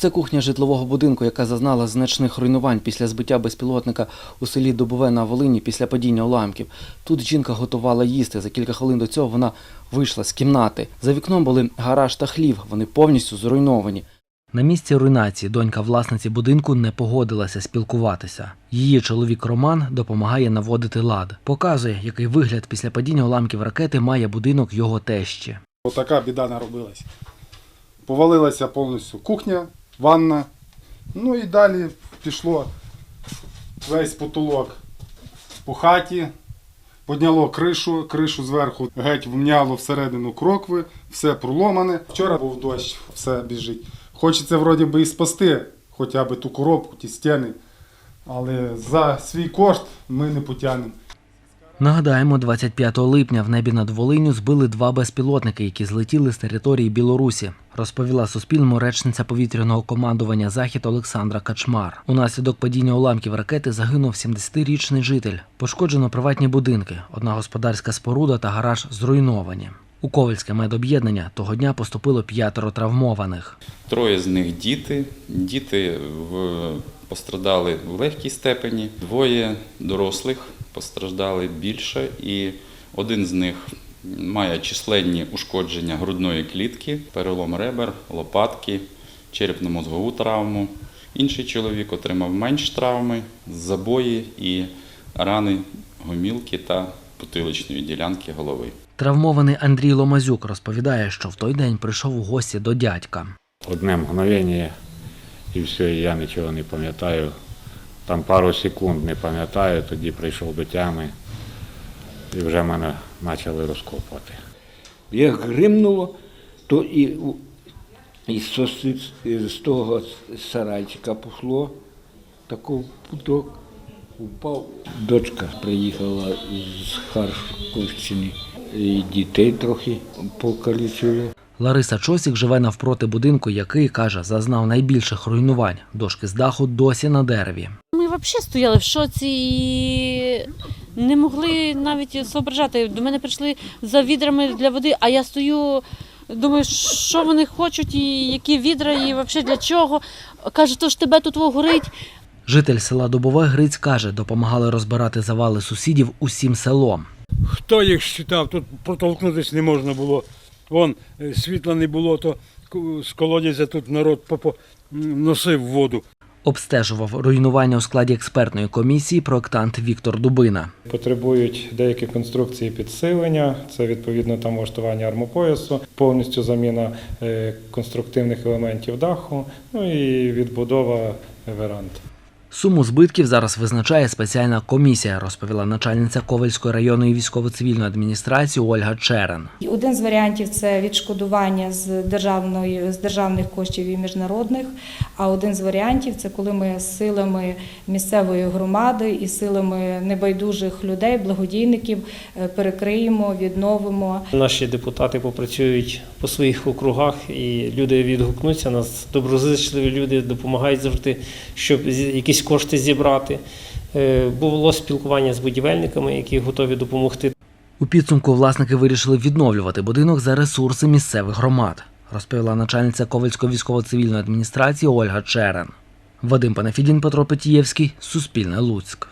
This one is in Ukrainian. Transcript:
Це кухня житлового будинку, яка зазнала значних руйнувань після збиття безпілотника у селі Дубове на Волині після падіння уламків. Тут жінка готувала їсти. За кілька хвилин до цього вона вийшла з кімнати. За вікном були гараж та хлів. Вони повністю зруйновані. На місці руйнації донька власниці будинку не погодилася спілкуватися. Її чоловік Роман допомагає наводити лад. Показує, який вигляд після падіння уламків ракети має будинок його тещі. Отака біда наробилась. Повалилася повністю кухня, ванна. Ну і далі пішло весь потолок по хаті, подняло кришу, кришу зверху геть вмняло всередину крокви, все проломане. Вчора був дощ, все біжить. Хочеться вроді би і спасти хоча б ту коробку, ті стіни. Але за свій кошт ми не потягнемо. Нагадаємо, 25 липня в небі над Волиню збили два безпілотники, які злетіли з території Білорусі. Розповіла Суспільному речниця повітряного командування Захід Олександра Качмар. Унаслідок падіння уламків ракети загинув 70-річний житель. Пошкоджено приватні будинки, одна господарська споруда та гараж зруйновані. У Ковальське медоб'єднання того дня поступило п'ятеро травмованих. Троє з них діти. Діти в, постраждали в легкій степені, двоє дорослих постраждали більше, і один з них має численні ушкодження грудної клітки, перелом ребер, лопатки, черепно-мозгову травму. Інший чоловік отримав менш травми, забої і рани гомілки та потиличної ділянки голови. Травмований Андрій Ломазюк розповідає, що в той день прийшов у гості до дядька. Одне мгновення і все, і я нічого не пам'ятаю. Там пару секунд не пам'ятаю, тоді прийшов до тями і вже мене почали розкопувати. Як гримнуло, то і, і з, соси- з того сарайчика пішло, такий путок упав. Дочка приїхала з Харківщини, і дітей трохи покалічили. Лариса Чосік живе навпроти будинку, який, каже, зазнав найбільших руйнувань. Дошки з даху досі на дереві. Взагалі стояли в шоці і не могли навіть зображати. До мене прийшли за відрами для води, а я стою, думаю, що вони хочуть, і які відра, і взагалі для чого. Каже, то ж тебе тут горить. Житель села Дубове Гриць каже, допомагали розбирати завали сусідів усім селом. Хто їх считав? Тут протолкнутися не можна було. Вон е, світла не було, то з колодязя тут народ попо- носив воду. Обстежував руйнування у складі експертної комісії проектант Віктор Дубина. Потребують деякі конструкції підсилення, це відповідно там влаштування армопоясу, повністю заміна е, конструктивних елементів даху, ну і відбудова веранд. Суму збитків зараз визначає спеціальна комісія, розповіла начальниця Ковальської районної військово-цивільної адміністрації Ольга Черен. Один з варіантів це відшкодування з державної з державних коштів і міжнародних. А один з варіантів це коли ми силами місцевої громади і силами небайдужих людей, благодійників е, перекриємо, відновимо. Наші депутати попрацюють по своїх округах, і люди відгукнуться. Нас доброзичливі люди допомагають завжди, щоб зі- якісь кошти зібрати. Е, Було спілкування з будівельниками, які готові допомогти. У підсумку власники вирішили відновлювати будинок за ресурси місцевих громад, розповіла начальниця Ковальської військово-цивільної адміністрації Ольга Черен. Вадим Панафідін, Петро Петієвський, Суспільне Луцьк.